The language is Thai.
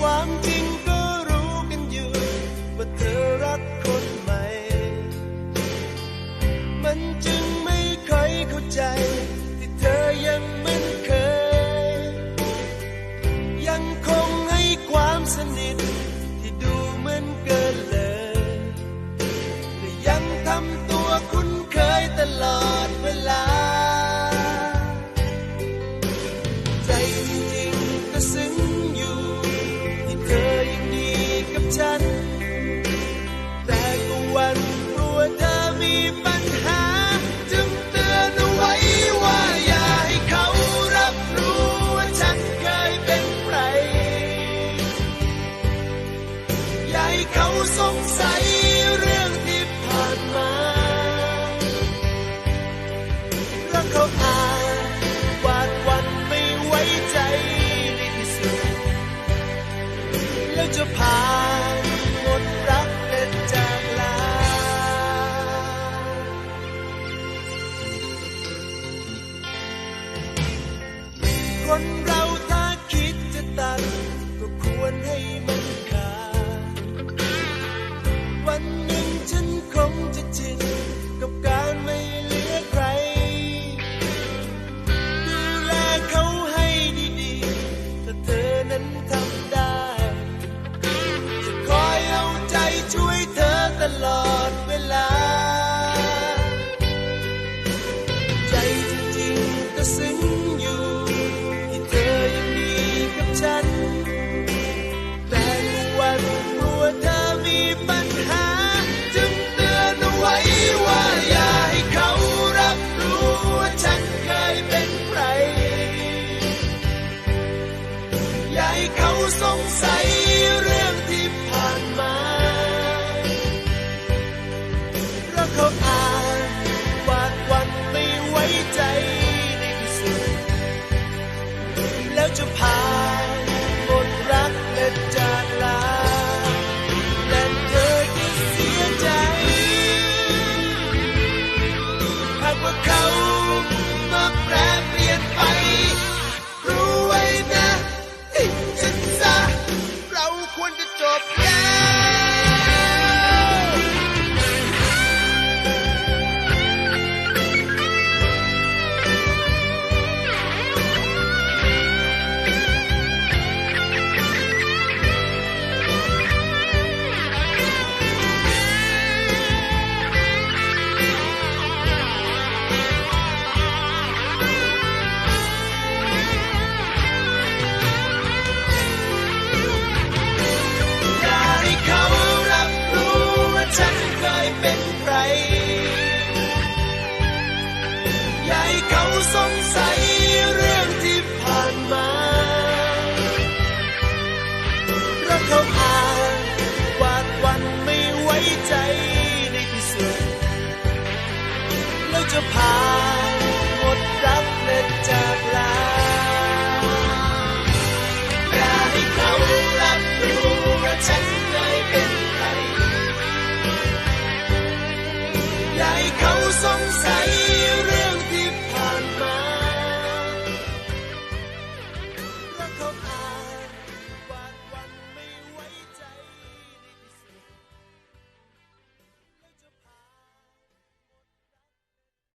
ความจริงก็รู้กันอยู่ ว่าเธอรักคนใหม่ มันจึงไม่เคยเข้าใจ ที่เธอยังเหมือนเคย ยังคงให้ความสนิท ที่ดูเหมือนเกินเลยแต่ยังทำ สงสัยเรื่องที่ผ่านมาแล้วเขาอาหวาดวันไม่ไว้ใจในที่สุด แล้วจะพาหมดรักเด็ดจากลา คนรัก to pie.